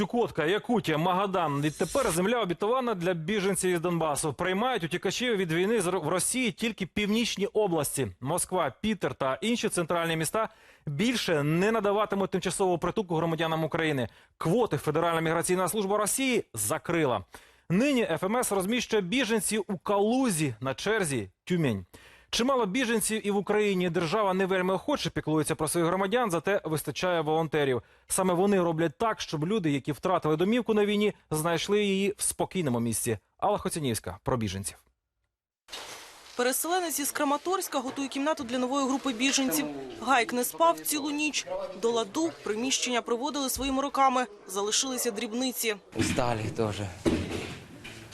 Чукотка, Якутія, Магадан. Відтепер земля обітована для біженців із Донбасу. Приймають утікачів від війни в Росії тільки північні області. Москва, Пітер та інші центральні міста більше не надаватимуть тимчасового притулку громадянам України. Квоти Федеральна міграційна служба Росії закрила. Нині ФМС розміщує біженців у Калузі на черзі Тюмень. Чимало біженців і в Україні держава не вельми охоче піклується про своїх громадян, зате вистачає волонтерів. Саме вони роблять так, щоб люди, які втратили домівку на війні, знайшли її в спокійному місці. Алла Хоцянівська про біженців. Переселенець із Краматорська готує кімнату для нової групи біженців. Гайк не спав цілу ніч. До ладу приміщення приводили своїми руками. Залишилися дрібниці. Устали тоже.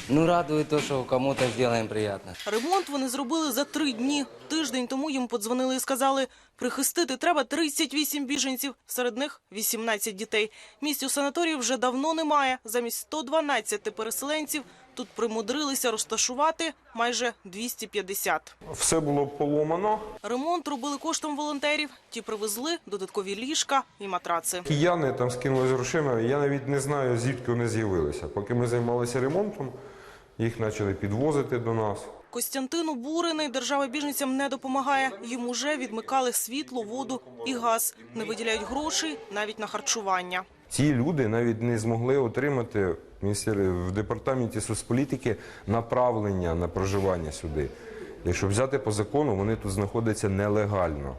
Ну, радує те, що кому-то сделаем приятно. Ремонт вони зробили за три дні. Тиждень тому їм подзвонили і сказали, прихистити треба 38 біженців, серед них 18 дітей. Місць у санаторії вже давно немає. Замість 112 переселенців тут примудрилися розташувати майже 250. Все було поломано. Ремонт робили коштом волонтерів. Ті привезли додаткові ліжка і матраци. Кияни там скинули з грошима. Я навіть не знаю, звідки вони з'явилися. Поки ми займалися ремонтом, їх почали підвозити до нас. Костянтину Буриний держава біженцям не допомагає. Їм уже відмикали світло, воду і газ. Не виділяють грошей навіть на харчування. Ці люди навіть не змогли отримати в в департаменті соцполітики направлення на проживання сюди. Якщо взяти по закону, вони тут знаходяться нелегально.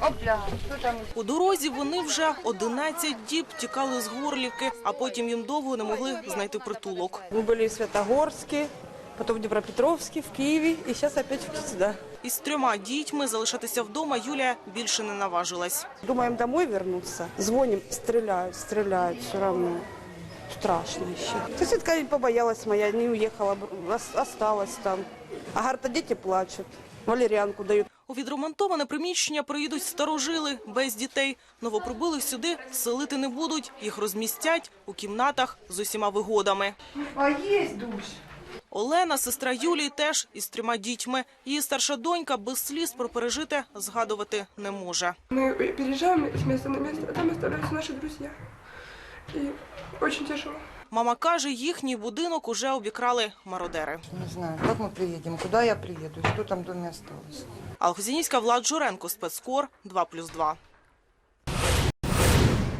Опля, там? У дорозі вони вже 11 діб тікали з Горлівки, а потім їм довго не могли знайти притулок. Мы были в Святогорске, потом в Днепропетровске, в Киеве и сейчас опять сюда. Із трьома дітьми залишатися вдома Юлія більше не наважилась. Думаем домой вернуться. Звоним, стреляют, стреляют все равно. Страшно еще. Соседка побоялась моя, не уехала, б- осталась там. А говорит, а дети плачут. Валерьянку дают. У відремонтоване приміщення приїдуть старожили без дітей. Новоприбулих сюди селити не будуть. Їх розмістять у кімнатах з усіма вигодами. А есть душ? Олена, сестра Юлії, теж із трьома дітьми. Її старша донька без сліз про пережите згадувати не може. Мы переезжаем с места на место, а там оставляются наши друзья. И дуже тяжело. Мама каже, їхній будинок уже обікрали мародери. Не знаю, як ми приїдемо, куди я приїду, що там в доме осталось. Алхозінівська Влад Журенко, спецкор 2+,2.